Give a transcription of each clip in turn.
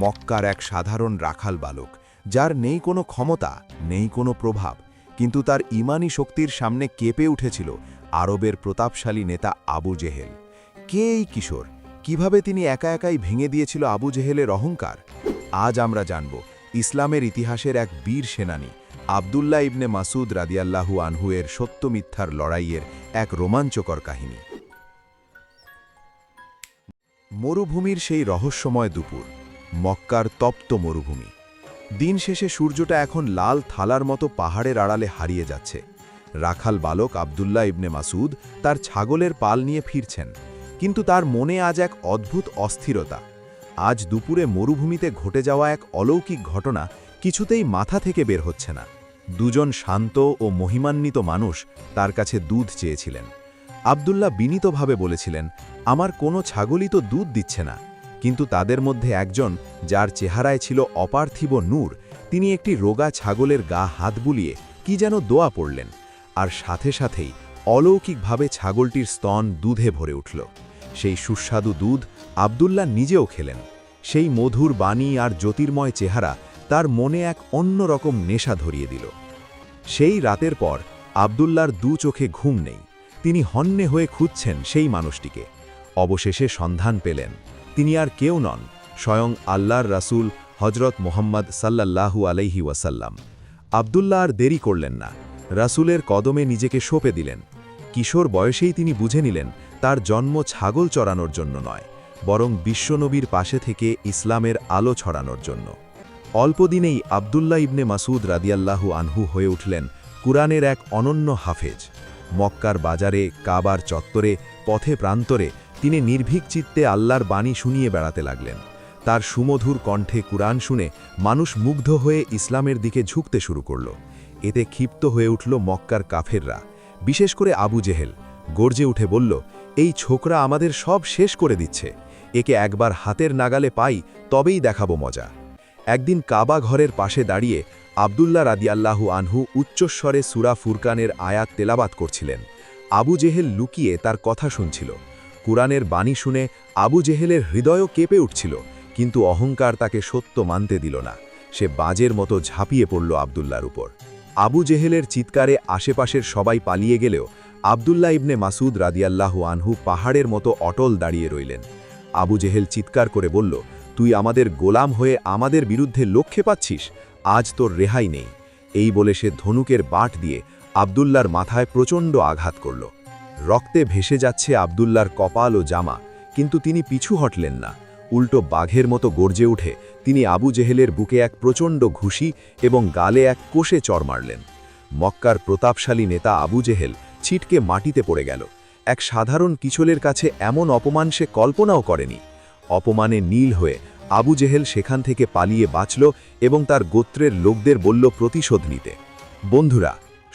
মক্কার এক সাধারণ রাখাল বালক, যার নেই কোনো ক্ষমতা, নেই কোনো প্রভাব, কিন্তু তার ইমানি শক্তির সামনে কেঁপে উঠেছিল আরবের প্রতাপশালী নেতা আবু জেহেল। কে এই কিশোর? কীভাবে তিনি একা একাই ভেঙে দিয়েছিল আবু জেহেলের অহংকার? আজ আমরা জানব ইসলামের ইতিহাসের এক বীর সেনানী, আবদুল্লাহ ইবনে মাসুদ রাদিয়াল্লাহু আনহু এর সত্য মিথ্যার লড়াইয়ের এক রোমাঞ্চকর কাহিনী। মরুভূমির সেই রহস্যময় দুপুর মক্কার তপ্ত মরুভূমি। দিন শেষে সূর্যটা এখন লাল থালার মতো পাহাড়ের আড়ালে হারিয়ে যাচ্ছে। রাখাল বালক আবদুল্লাহ ইবনে মাসুদ তার ছাগলের পাল নিয়ে ফিরছেন, কিন্তু তার মনে আজ এক অদ্ভুত অস্থিরতা। আজ দুপুরে মরুভূমিতে ঘটে যাওয়া এক অলৌকিক ঘটনা কিছুতেই মাথা থেকে বের হচ্ছে না। দুজন শান্ত ও মহিমান্বিত মানুষ তার কাছে দুধ চেয়েছিলেন। আবদুল্লাহ বিনীতভাবে বলেছিলেন, আমার কোনো ছাগলই তো দুধ দিচ্ছে না। কিন্তু তাদের মধ্যে একজন, যার চেহারায় ছিল অপার্থিব নূর, তিনি একটি রোগা ছাগলের গা হাত বুলিয়ে কি যেন দোয়া পড়লেন, আর সাথে সাথেই অলৌকিকভাবে ছাগলটির স্তন দুধে ভরে উঠল। সেই সুস্বাদু দুধ আবদুল্লাহ নিজেও খেলেন। সেই মধুর বাণী আর জ্যোতির্ময় চেহারা তার মনে এক অন্যরকম নেশা ধরিয়ে দিল। সেই রাতের পর আবদুল্লার দু চোখে ঘুম নেই। তিনি হন্যে হয়ে খুঁজছেন সেই মানুষটিকে। অবশেষে সন্ধান পেলেন তিনি আর কেউ নন, স্বয়ং আল্লাহর রাসূল হজরত মোহাম্মদ সাল্লাল্লাহু আলাইহি ওয়াসাল্লাম। আবদুল্লাহ আর দেরি করলেন না। রাসূলের কদমে নিজেকে সঁপে দিলেন। কিশোর বয়সেই তিনি বুঝে নিলেন, তার জন্ম ছাগল চড়ানোর জন্য নয়, বরং বিশ্বনবীর পাশে থেকে ইসলামের আলো ছড়ানোর জন্য। অল্পদিনেই আবদুল্লাহ ইবনে মাসুদ রাদিয়াল্লাহু আনহু হয়ে উঠলেন কুরআনের এক অনন্য হাফেজ। মক্কার বাজারে, কাবার চত্বরে, পথে প্রান্তরে তিনি নির্ভীক চিত্তে আল্লাহর বাণী শুনিয়ে বেড়াতে লাগলেন। তার সুমধুর কণ্ঠে কুরআন শুনে মানুষ মুগ্ধ হয়ে ইসলামের দিকে ঝুঁকতে শুরু করল। এতে ক্ষিপ্ত হয়ে উঠল মক্কার কাফেররা। বিশেষ করে আবু জেহেল গর্জে উঠে বলল, এই ছোকরা আমাদের সব শেষ করে দিচ্ছে। একে একবার হাতের নাগালে পাই, তবেই দেখাবো মজা। একদিন কাবা ঘরের পাশে দাঁড়িয়ে আবদুল্লাহ রাদিয়াল্লাহু আনহু উচ্চস্বরে সুরা ফুরকানের আয়াত তেলাবাত করছিলেন। আবু জেহেল লুকিয়ে তার কথা শুনছিল। কুরআনের বাণী শুনে আবু জেহেলের হৃদয়ও কেঁপে উঠছিল, কিন্তু অহংকার তাকে সত্য মানতে দিল না। সে বাজের মতো ঝাঁপিয়ে পড়ল আবদুল্লার উপর। আবু জেহেলের চিৎকারে আশেপাশের সবাই পালিয়ে গেলেও আবদুল্লাহ ইবনে মাসুদ রাদিয়াল্লাহু আনহু পাহাড়ের মতো অটল দাঁড়িয়ে রইলেন। আবু জেহেল চিৎকার করে বলল, তুই আমাদের গোলাম হয়ে আমাদের বিরুদ্ধে লক্ষ্যে পাচ্ছিস? আজ তোর রেহাই নেই। এই বলে সে ধনুকের বাট দিয়ে আবদুল্লার মাথায় প্রচণ্ড আঘাত করল। রক্তে ভেসে যাচ্ছে আবদুল্লার কপাল ও জামা, কিন্তু তিনি পিছু হটলেন না। উল্টো বাঘের মতো গর্জে উঠে তিনি আবু জেহেলের বুকে এক প্রচণ্ড ঘুষি এবং গালে এক কোষে চর মারলেন। মক্কার প্রতাপশালী নেতা আবু জেহেল ছিটকে মাটিতে পড়ে গেল। এক সাধারণ কিচলের কাছে এমন অপমান সে কল্পনাও করেনি। অপমানে নীল হয়ে আবু জেহেল সেখান থেকে পালিয়ে বাঁচল এবং তার গোত্রের লোকদের বলল প্রতিশোধ নিতে। বন্ধুরা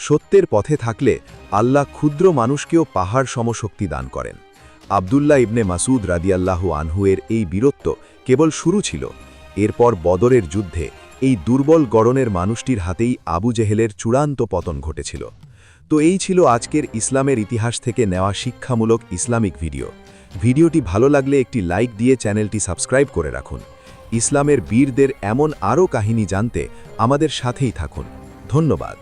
সত্যের পথে থাকলে আল্লাহ ক্ষুদ্র মানুষকেও পাহাড় সমশক্তি দান করেন। আবদুল্লাহ ইবনে মাসুদ রাদিয়াল্লাহু আনহুয়ের এই বীরত্ব কেবল শুরু ছিল। এরপর বদরের যুদ্ধে এই দুর্বল গড়নের মানুষটির হাতেই আবু জেহেলের চূড়ান্ত পতন ঘটেছিল। তো এই ছিল আজকের ইসলামের ইতিহাস থেকে নেওয়া শিক্ষামূলক ইসলামিক ভিডিও। ভিডিওটি ভালো লাগলে একটি লাইক দিয়ে চ্যানেলটি সাবস্ক্রাইব করে রাখুন। ইসলামের বীরদের এমন আরও কাহিনী জানতে আমাদের সাথেই থাকুন। ধন্যবাদ।